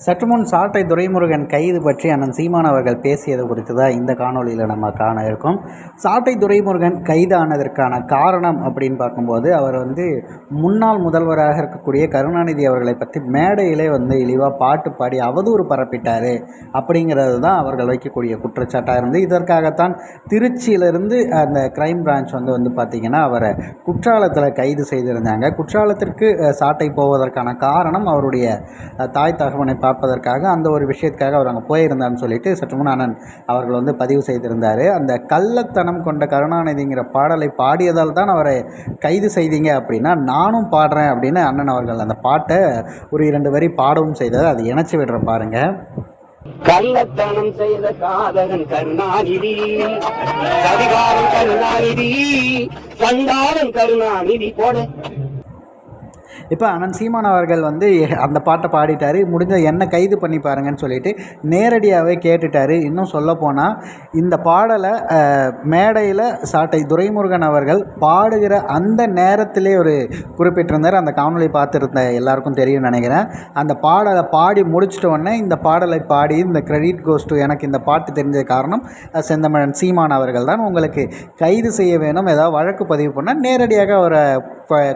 சற்று முன் சாட்டை துரைமுருகன் கைது பற்றி அண்ணன் சீமான் அவர்கள் பேசியது குறித்து தான் இந்த காணொளியில் நம்ம காண இருக்கோம். சாட்டை துரைமுருகன் கைதானதற்கான காரணம் அப்படின்னு பார்க்கும்போது அவர் வந்து முன்னாள் முதல்வராக இருக்கக்கூடிய கருணாநிதி அவர்களை பற்றி மேடையிலே வந்து இழிவாக பாட்டு பாடி அவதூறு பரப்பிட்டார் அப்படிங்கிறது தான் அவர்கள் வைக்கக்கூடிய குற்றச்சாட்டாக இருந்து இதற்காகத்தான் திருச்சியிலிருந்து அந்த கிரைம் பிரான்ச் வந்து வந்து பார்த்திங்கன்னா அவரை குற்றாலத்தில் கைது செய்திருந்தாங்க. குற்றாலத்திற்கு சாட்டை போவதற்கான காரணம் அவருடைய தாய் தகவனை பார்ப்பதற்காக அந்த ஒரு விஷயத்துக்காக அவர் அங்கே போயிருந்தார்னு சொல்லிட்டு சற்று முன் அண்ணன் அவர்கள் வந்து பதிவு செய்திருந்தார். அந்த கள்ளத்தனம் கொண்ட கருணாநிதிங்கிற பாடலை பாடியதால் தான் அவரை கைது செய்தீங்க அப்படின்னா நானும் பாடுறேன் அப்படின்னு அண்ணன் அவர்கள் அந்த பாட்டை ஒரு இரண்டு வரி பாடவும் செய்தது அது இணைச்சி விடுறேன் பாருங்கள் கள்ளத்தனம் செய்த காதகன் கருணாநிதி கதிகாரம் கருணாநிதி சந்தானம் கருணாநிதி போட இப்போ அனந்த் சீமான் அவர்கள் வந்து அந்த பாட்டை பாடிட்டார். முடிஞ்ச என்ன கைது பண்ணி பாருங்கன்னு சொல்லிட்டு நேரடியாகவே கேட்டுட்டார். இன்னும் சொல்லப்போனால் இந்த பாடலை மேடையில் சாட்டை துரைமுருகன் அவர்கள் பாடுகிற அந்த நேரத்திலே ஒரு குறிப்பிட்டிருந்தார். அந்த காணொலி பார்த்துருந்த எல்லாருக்கும் தெரியும்னு நினைக்கிறேன். அந்த பாடலை பாடி முடிச்சிட்ட உடனே இந்த பாடலை பாடி இந்த கிரெடிட் கோஸ் டு எனக்கு இந்த பாட்டு தெரிஞ்ச காரணம் செந்தமிழன் சீமான் அவர்கள் தான். உங்களுக்கு கைது செய்ய வேணும். ஏதாவது வழக்கு பதிவு பண்ணால் நேரடியாக அவரை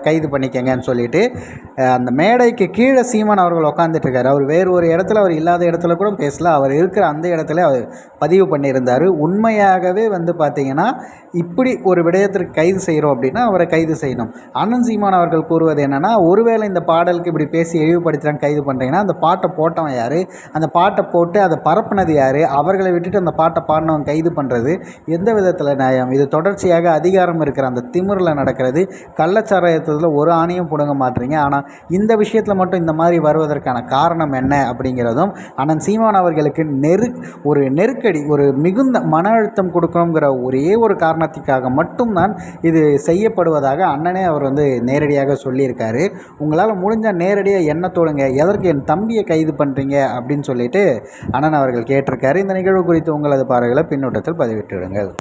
கைது பண்ணிக்கங்கன்னு சொல்லிட்டு அந்த மேடைக்கு கீழே சீமான் அவர்கள் உட்காந்துட்ருக்காரு அவர் வேறு ஒரு இடத்துல அவர் இல்லாத இடத்துல கூட பேசல. அவர் இருக்கிற அந்த இடத்துல அவர் பதிவு பண்ணியிருந்தார். உண்மையாகவே வந்து பார்த்தீங்கன்னா இப்படி ஒரு விடயத்திற்கு கைது செய்கிறோம் அப்படின்னா அவரை கைது செய்யணும். அண்ணன் சீமான் அவர்கள் கூறுவது என்னென்னா ஒருவேளை இந்த பாடலுக்கு இப்படி பேசி இழிவுபடுத்துகிறாங்க கைது பண்ணுறீங்கன்னா அந்த பாட்டை போட்டவன் யார்? அந்த பாட்டை போட்டு அதை பரப்புனது யார்? அவர்களை விட்டுட்டு அந்த பாட்டை பாடினவன் கைது பண்ணுறது எந்த விதத்தில் நியாயம்? இது தொடர்ச்சியாக அதிகாரம் இருக்கிற அந்த திமிரில் நடக்கிறது. கள்ளச்சாராயத்தில் ஒரு ஆணையும் பிடுங்க மாட்டீங்க. ஆனால் இந்த விஷயத்தில் மட்டும் இந்த மாதிரி வருவதற்கான காரணம் என்ன அப்படிங்கிறதும் அண்ணன் சீமான் அவர்களுக்கு நெரு ஒரு நெருக்கடி ஒரு மிகுந்த மன அழுத்தம் கொடுக்கணுங்கிற ஒரே ஒரு காரணத்துக்காக மட்டும்தான் இது செய்யப்படுவதாக அண்ணனே அவர் வந்து நேரடியாக சொல்லியிருக்காரு. உங்களால் முடிஞ்சால் நேரடியாக என்ன தோடுங்க எதற்கு என் தம்பியை கைது பண்ணுறீங்க அப்படின்னு சொல்லிட்டு அண்ணன் அவர்கள் கேட்டிருக்காரு. இந்த நிகழ்வு குறித்து உங்களது பார்வைகளை பின்னூட்டத்தில் பதிவிட்டுவிடுங்கள்.